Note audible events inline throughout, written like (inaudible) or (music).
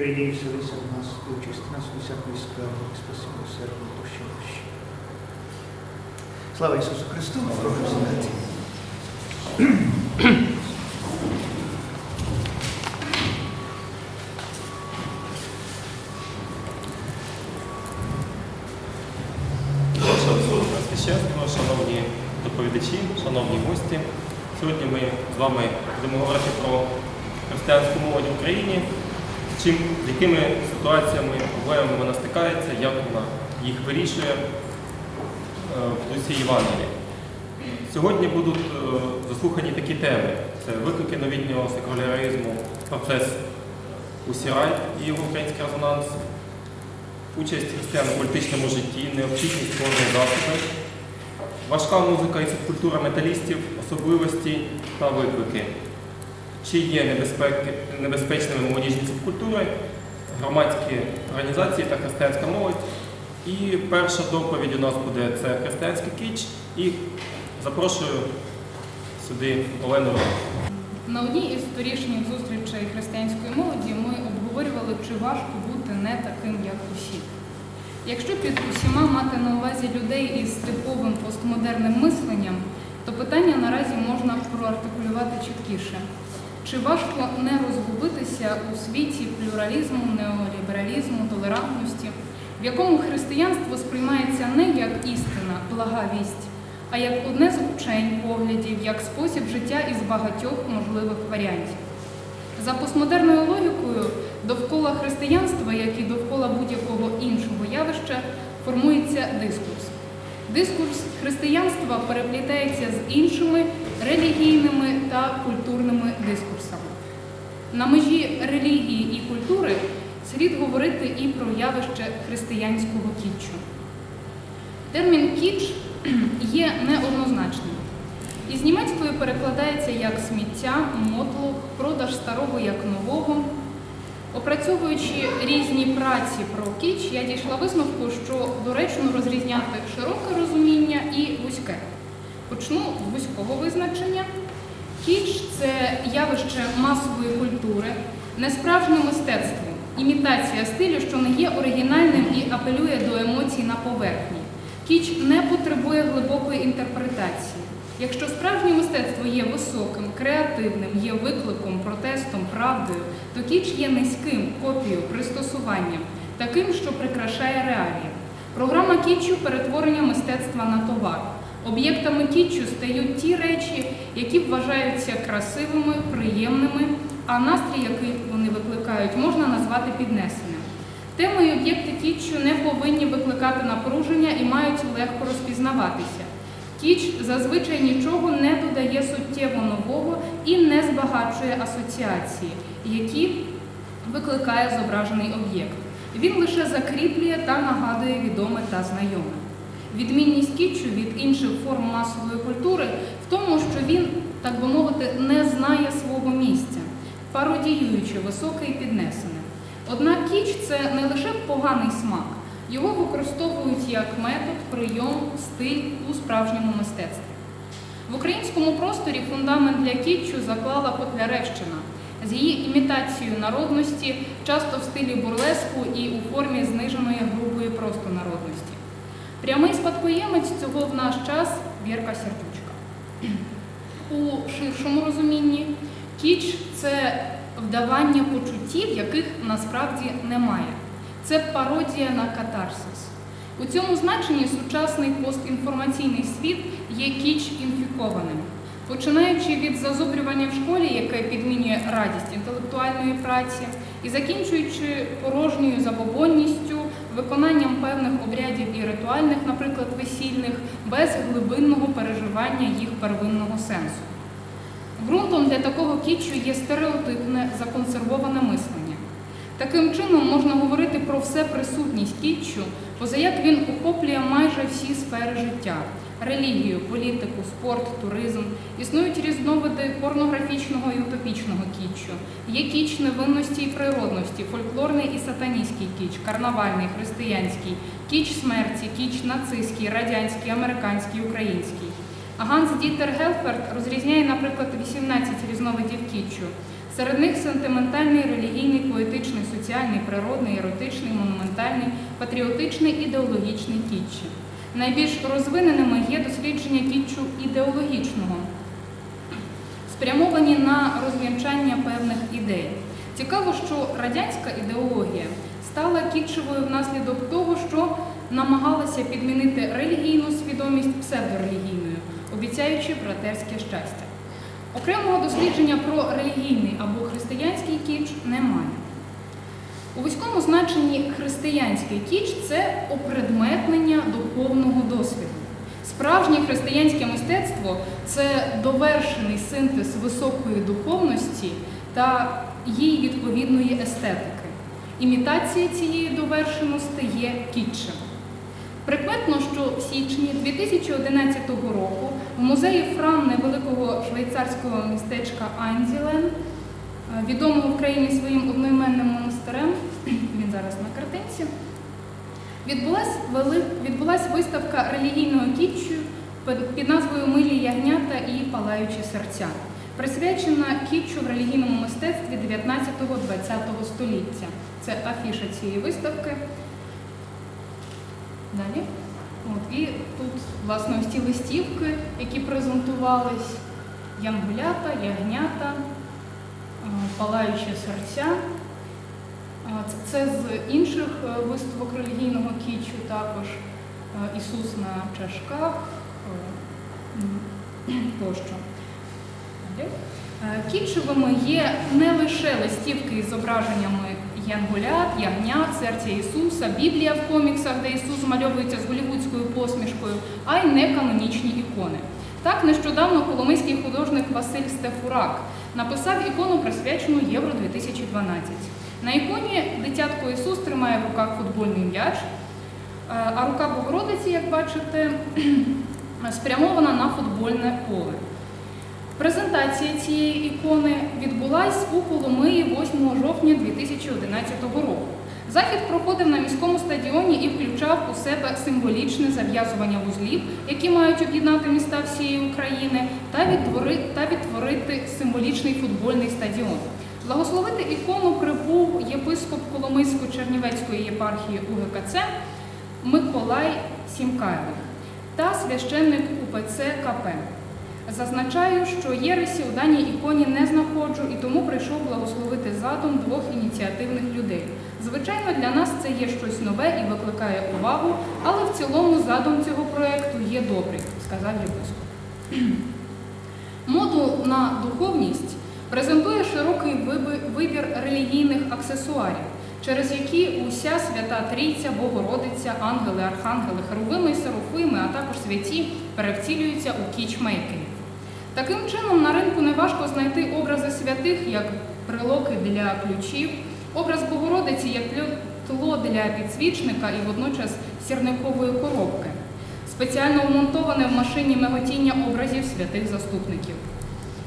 Прийди і вселися в нас, і очисти нас від всякої справи, і спаси нас сердо душі наші. Слава Ісусу Христу! Сідати. Священство, шановні доповідачі, шановні гості. Сьогодні ми з вами будемо говорити про християнську молодь в Україні, з чим, з якими ситуаціями, проблемами вона стикається, як вона їх вирішує е, в дусі Євангелії. Сьогодні будуть е, заслухані такі теми: це виклики новітнього секуляризму, процес Усірай і його український резонанс, участь християн у політичному житті, необхідність кожної засоби, важка музика і субкультура металістів, особливості та виклики. Чи є небезпеки, небезпечними молодіжні субкультури, громадські організації та християнська молодь. І перша доповідь у нас буде це християнський кіч. І запрошую сюди Олену. На одній із торішніх зустрічей християнської молоді ми обговорювали, чи важко бути не таким, як усі. Якщо під усіма мати на увазі людей із типовим постмодерним мисленням, то питання наразі можна проартикулювати чіткіше. Чи важко не розгубитися у світі плюралізму, неолібералізму, толерантності, в якому християнство сприймається не як істина, блага вість, а як одне з учень поглядів, як спосіб життя із багатьох можливих варіантів. За постмодерною логікою, довкола християнства, як і довкола будь-якого іншого явища, формується дискурс. Дискурс християнства переплітається з іншими релігійними та культурними дискурсами. На межі релігії і культури слід говорити і про явище християнського кітчу. Термін кіч (clears throat) є неоднозначним. Із німецької перекладається як сміття, мотлох, продаж старого як нового. Опрацьовуючи різні праці про кіч, я дійшла висновку, що доречно розрізняти широке розуміння і вузьке. Почну з вузького визначення. Кіч це явище масової культури, несправжнє мистецтво, імітація стилю, що не є оригінальним і апелює до емоцій на поверхні. Кіч не потребує глибокої інтерпретації. Якщо справжнє мистецтво є високим, креативним, є викликом, протестом, правдою, то кіч є низьким, копією, пристосуванням, таким, що прикрашає реалії. Програма кітчу перетворення мистецтва на товар. Об'єктами кітчу стають ті речі, які вважаються красивими, приємними, а настрій, який вони викликають, можна назвати піднесеним. Теми і об'єкти кітчу не повинні викликати напруження і мають легко розпізнаватися. Кіч зазвичай нічого не додає суттєво нового і не збагачує асоціації, які викликає зображений об'єкт. Він лише закріплює та нагадує відоме та знайоме. Відмінність кітчу від інших форм масової культури в тому, що він, так би мовити, не знає свого місця, пародіюючи високе і піднесене. Однак кіч це не лише поганий смак, його використовують як метод, прийом, стиль у справжньому мистецтві. В українському просторі фундамент для кітчу заклала Котляревщина з її імітацією народності, часто в стилі бурлеску і у формі зниженої грубої просто народності. Прямий спадкоємець цього в наш час Вірка Сердючка. У ширшому розумінні кіч це вдавання почуттів, яких насправді немає. Це пародія на катарсис. У цьому значенні сучасний постінформаційний світ є кіч інфікованим. Починаючи від зазубрювання в школі, яке підмінює радість інтелектуальної праці, і закінчуючи порожньою забобонністю, виконанням певних обрядів і ритуальних, наприклад, весільних, без глибинного переживання їх первинного сенсу. Ґрунтом для такого кітчу є стереотипне законсервоване мислення. Таким чином можна говорити про все присутність кітчу, позаяк він охоплює майже всі сфери життя релігію, політику, спорт, туризм. Існують різновиди порнографічного і утопічного кітчу. Є кіч невинності і природності, фольклорний і сатаністський кіч, карнавальний, християнський, кіч смерті, кіч нацистський, радянський, американський, український. Ганс Дітер Гелферт розрізняє, наприклад, 18 різновидів кітчу. Серед них сентиментальний, релігійний, поетичний, соціальний, природний, еротичний, монументальний, патріотичний, ідеологічний кітчі. Найбільш розвиненими є дослідження кітчу ідеологічного, спрямовані на розвінчання певних ідей. Цікаво, що радянська ідеологія стала кітчевою внаслідок того, що намагалася підмінити релігійну свідомість псевдорелігійною, обіцяючи братерське щастя. Окремого дослідження про релігійний або християнський кіч немає. У вузькому значенні християнський кіч це опредметнення духовного досвіду. Справжнє християнське мистецтво це довершений синтез високої духовності та її відповідної естетики. Імітація цієї довершеності є кітчем. Прикметно, що в січні 2011 року в музеї Фрам невеликого швейцарського містечка Айнзілен, відомого в країні своїм одноіменним монастирем, (clears throat) він зараз на картинці, відбулась виставка релігійного кітчу під- назвою Милі ягнята і палаючі серця, присвячена кітчу в релігійному мистецтві 19-20 століття. Це афіша цієї виставки. Далі. І тут, власне, ось ці листівки, які презентувались, янгулята, ягнята, палаючі серця. Це, з інших е, виставок релігійного кічу також е, Ісус на чашках е, (clears throat) тощо. Кітчевими є не лише листівки із зображеннями янгулят, ягнят, серця Ісуса, Біблія в коміксах, де Ісус змальовується з голівудською посмішкою, а й неканонічні ікони. Так, нещодавно коломийський художник Василь Стефурак написав ікону, присвячену Євро 2012. На іконі дитятко Ісус тримає в руках футбольний м'яч, е, а рука Богородиці, як бачите, (clears throat) спрямована на футбольне поле. Презентація цієї ікони відбулась у Коломиї 8 жовтня 2011 року. Захід проходив на міському стадіоні і включав у себе символічне зав'язування вузлів, які мають об'єднати міста всієї України, та відтворити символічний футбольний стадіон. Благословити ікону прибув єпископ Коломийсько-Чернівецької єпархії УГКЦ Миколай Сімкайло та священник УПЦ КП. Зазначаю, що єресі у даній іконі не знаходжу і тому прийшов благословити задум двох ініціативних людей. Звичайно, для нас це є щось нове і викликає увагу, але в цілому задум цього проєкту є добрий, сказав єпископ. (clears throat) Моду на духовність презентує широкий вибір релігійних аксесуарів, через які уся свята Трійця, Богородиця, ангели, архангели, херувими і серафими, а також святі перевцілюються у кічмейкерів. Таким чином, на ринку неважко знайти образи святих як брелоки для ключів, образ Богородиці як тло для підсвічника і водночас сірникової коробки, спеціально вмонтоване в машині миготіння образів святих заступників.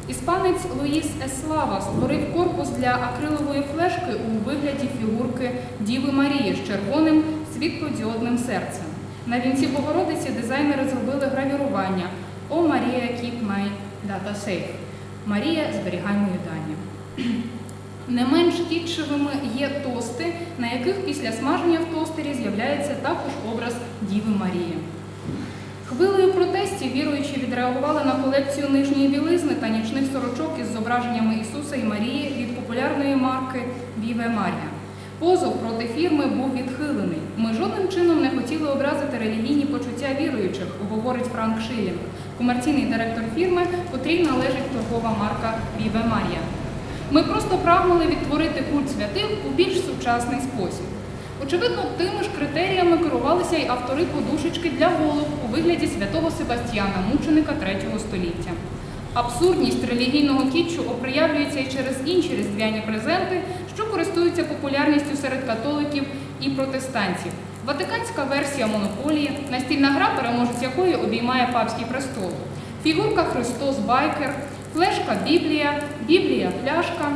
Іспанець Луїс Еслава створив корпус для акрилової флешки у вигляді фігурки Діви Марії з червоним світлодіодним серцем. На вінці Богородиці дизайнери зробили гравірування О Марія keep my data safe. Марія, зберігай мої дані. (clears throat) Не менш кітчевими є тости, на яких після смаження в тостері з'являється також образ Діви Марії. Хвилею протестів віруючі відреагували на колекцію нижньої білизни та нічних сорочок із зображеннями Ісуса і Марії від популярної марки Віве Марія. Позов проти фірми був відхилений. Ми жодним чином не хотіли образити релігійні почуття віруючих, говорить Франк Шилінг, комерційний директор фірми, котрій належить торгова марка Віве Марія. Ми просто прагнули відтворити культ святих у більш сучасний спосіб. Очевидно, тими ж критеріями керувалися й автори подушечки для голуб у вигляді святого Себастьяна, мученика третього століття. Абсурдність релігійного кітчу оприявлюється і через інші різдвяні презенти, що користуються популярністю серед католиків і протестантів. Ватиканська версія монополії, настільна гра, переможець якої обіймає папський престол, фігурка Христос Байкер, флешка Біблія, Біблія пляшка.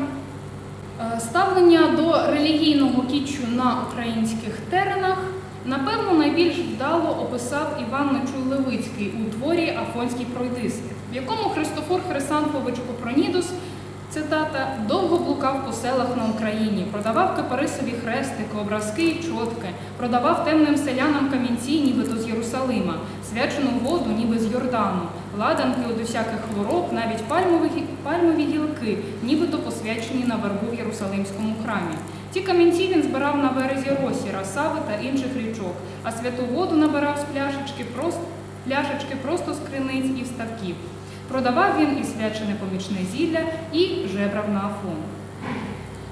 Е, Ставлення до релігійного кітчу на українських теренах напевно найбільш вдало описав Іван Нечуй Левицький у творі Афонський пройдисвіт, в якому Христофор Хрисанфович Копронідус Цитата довго блукав по селах на Україні, продавав кипарисові хрестики, образки і чотки, продавав темним селянам камінці, нібито з Єрусалима, свячену воду, ніби з Йордану, ладанки від усяких хвороб, навіть пальмові, пальмові гілки, нібито посвячені на вербу в Єрусалимському храмі. Ті камінці він збирав на березі Росі, Расави та інших річок, а святу воду набирав з пляшечки просто, пляшечки просто з криниць і вставків. Продавав він і свячене помічне зілля, і жебрав на Афон.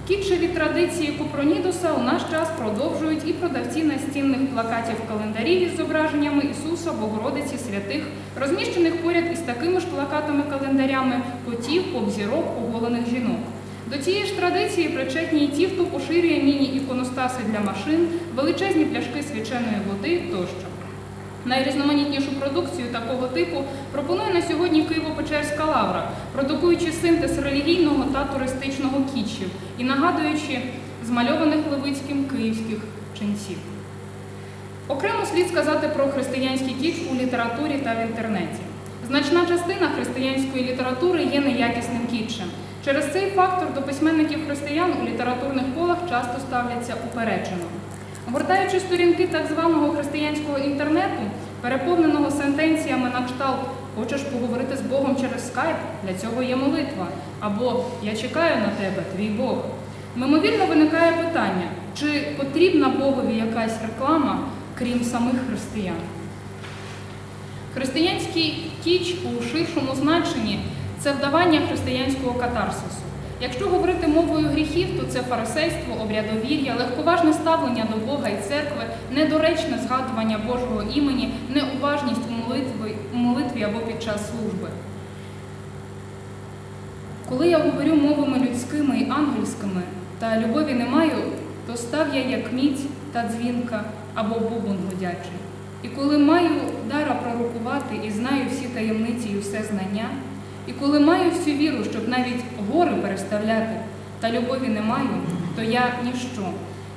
Кітчеві традиції Купронідуса у наш час продовжують і продавці настінних плакатів календарів із зображеннями Ісуса, Богородиці, святих, розміщених поряд із такими ж плакатами-календарями котів, обзірок, оголених жінок. До цієї ж традиції причетні і ті, хто поширює міні-іконостаси для машин, величезні пляшки свяченої води тощо. Найрізноманітнішу продукцію такого типу пропонує на сьогодні Києво-Печерська лавра, продукуючи синтез релігійного та туристичного кітчів і нагадуючи змальованих Левицьким київських ченців. Окремо слід сказати про християнський кіч у літературі та в інтернеті. Значна частина християнської літератури є неякісним кітчем. Через цей фактор до письменників християн у літературних колах часто ставляться упереджено. Гортаючи сторінки так званого християнського інтернету, переповненого сентенціями на кшталт Хочеш поговорити з Богом через скайп? Для цього є молитва. Або Я чекаю на тебе, твій Бог. Мимовільно виникає питання, чи потрібна Богові якась реклама, крім самих християн? Християнський кіч у ширшому значенні це вдавання християнського катарсису. Якщо говорити мовою гріхів, то це фарисейство, обрядовір'я, легковажне ставлення до Бога і церкви, недоречне згадування Божого імені, неуважність у молитві, у молитві або під час служби. Коли я говорю мовами людськими і ангельськими та любові не маю, то став я як мідь та дзвінка або бубон годячий. І коли маю дара пророкувати і знаю всі таємниці і все знання, і коли маю всю віру, щоб навіть гори переставляти, та любові не маю, то я ніщо.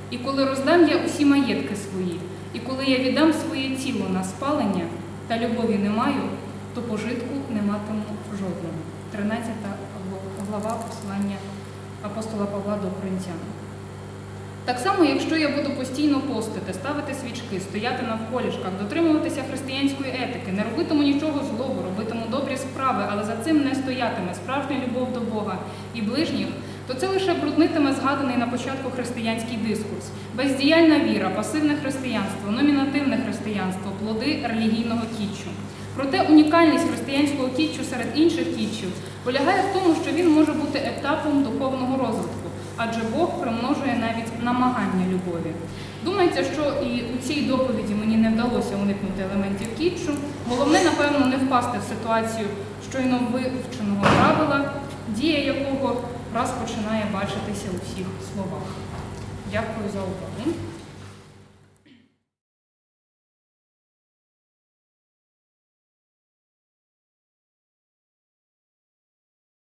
І коли роздам я усі маєтки свої, і коли я віддам своє тіло на спалення, та любові не маю, то пожитку не матиму жодного. 13 глава послання апостола Павла до Коринтян. Так само, якщо я буду постійно постити, ставити свічки, стояти навколішках, дотримуватися християнської етики, не робитиму нічого злого, робитиму добрі справи, але за цим не стоятиме справжня любов до Бога і ближніх, то це лише бруднитиме згаданий на початку християнський дискурс, бездіяльна віра, пасивне християнство, номінативне християнство, плоди релігійного кітчу. Проте унікальність християнського кітчу серед інших кітчів полягає в тому, що він може бути етапом духовного розвитку, адже Бог примножує навіть намагання любові. Думається, що і у цій доповіді мені не вдалося уникнути елементів кітчу. Головне, напевно, не впасти в ситуацію щойно вивченого правила, дія якого раз починає бачитися у всіх словах. Дякую за увагу.